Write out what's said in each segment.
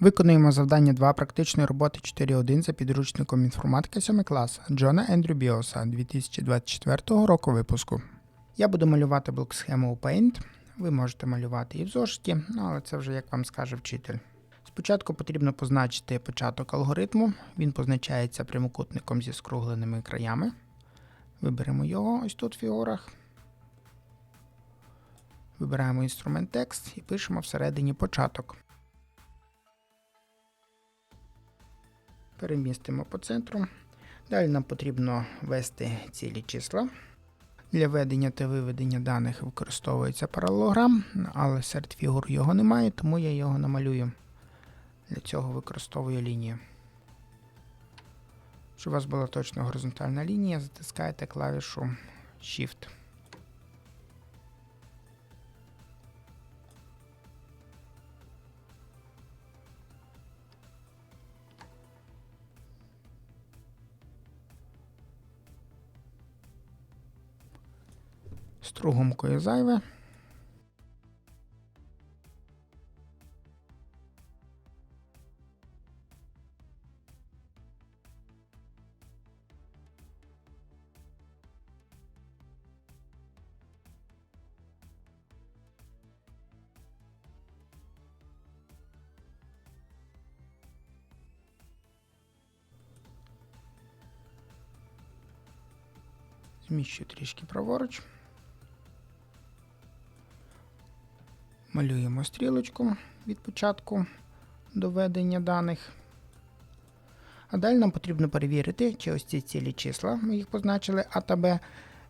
Виконуємо завдання 2 практичної роботи 4.1 за підручником інформатика 7 клас Джона Ендрю Біоса 2024 року випуску. Я буду малювати блок-схему у Paint. Ви можете малювати і в зошиті, ну, але це вже як вам скаже вчитель. Спочатку потрібно позначити початок алгоритму. Він позначається прямокутником зі скругленими краями. Виберемо його ось тут в фігурах. Вибираємо інструмент текст і пишемо всередині початок. Перемістимо по центру. Далі нам потрібно ввести цілі числа. Для введення та виведення даних використовується паралелограм, але серед фігур його немає, тому я його намалюю. Для цього використовую лінію. Щоб у вас була точно горизонтальна лінія, затискаєте клавішу Shift. Стругомкою зайве. Зміщую трішки праворуч. Малюємо стрілочку від початку до введення даних. А далі нам потрібно перевірити, чи ось ці цілі числа, ми їх позначили, А та Б,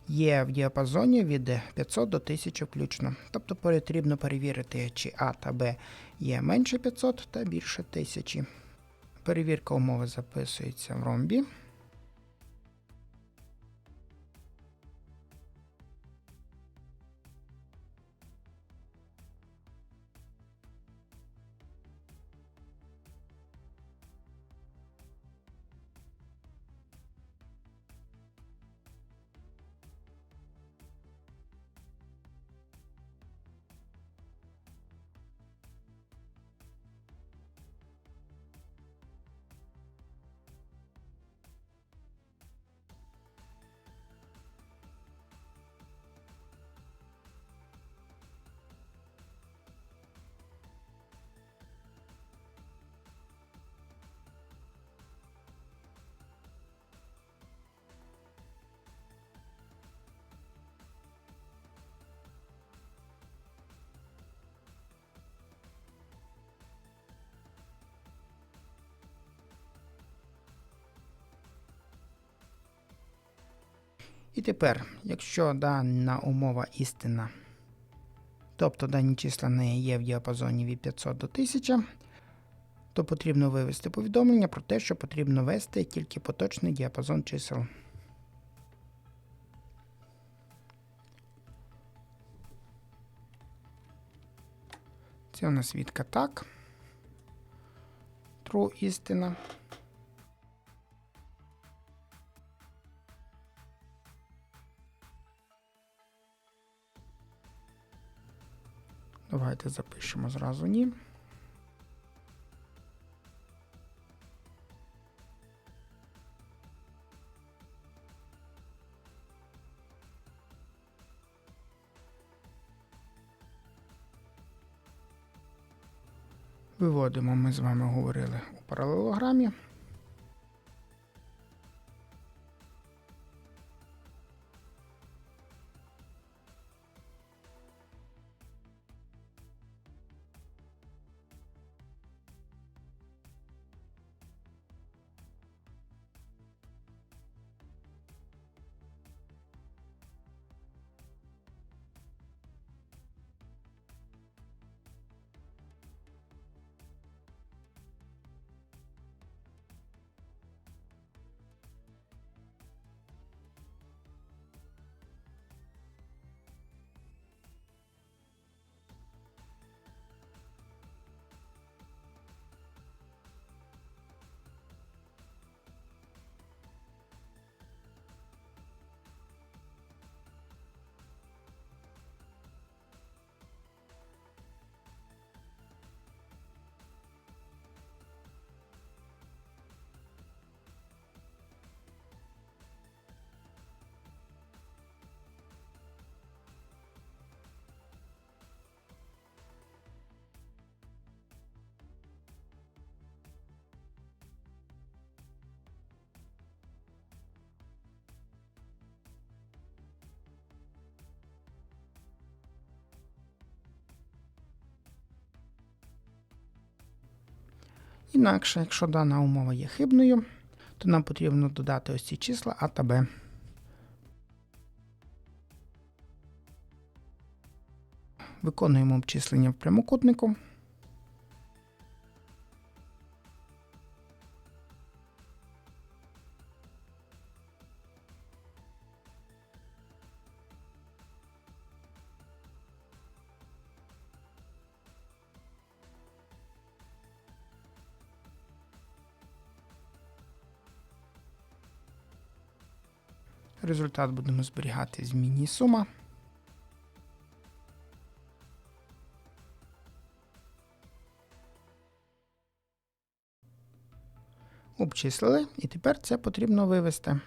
є в діапазоні від 500 до 1000 включно. Тобто потрібно перевірити, чи А та Б є менше 500 та більше 1000. Перевірка умови записується в ромбі. І тепер, якщо дана умова істина, тобто дані числа не є в діапазоні від 500 до 1000, то потрібно вивести повідомлення про те, що потрібно ввести тільки поточний діапазон чисел. Це у нас відка так. True істина. Давайте запишемо зразу ні. Виводимо, ми з вами говорили у паралелограмі. Інакше, якщо дана умова є хибною, то нам потрібно додати ось ці числа А та Б. Виконуємо обчислення в прямокутнику. Результат будемо зберігати в змінній сума. Обчислили, і тепер це потрібно вивести.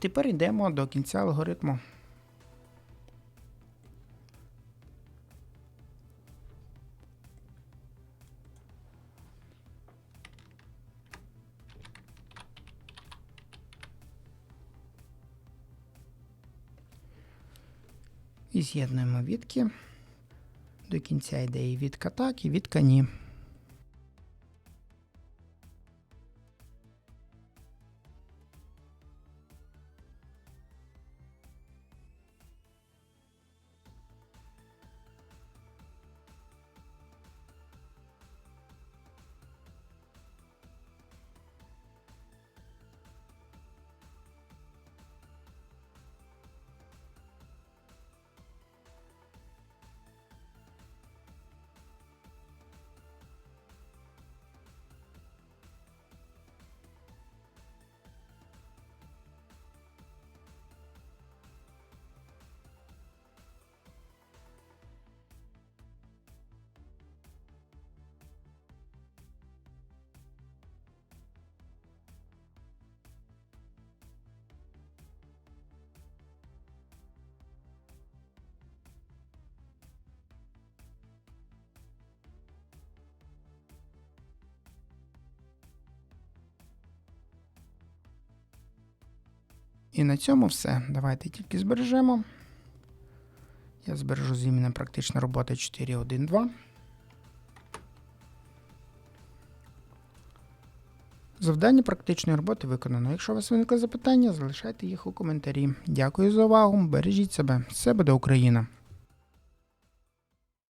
Тепер йдемо до кінця алгоритму. І з'єднуємо відки. До кінця йде і відка так, і відка ні. І на цьому все. Давайте тільки збережемо. Я збережу з імені практична робота 4.1.2. Завдання практичної роботи виконано. Якщо у вас виникли запитання, залишайте їх у коментарі. Дякую за увагу. Бережіть себе. Все буде Україна!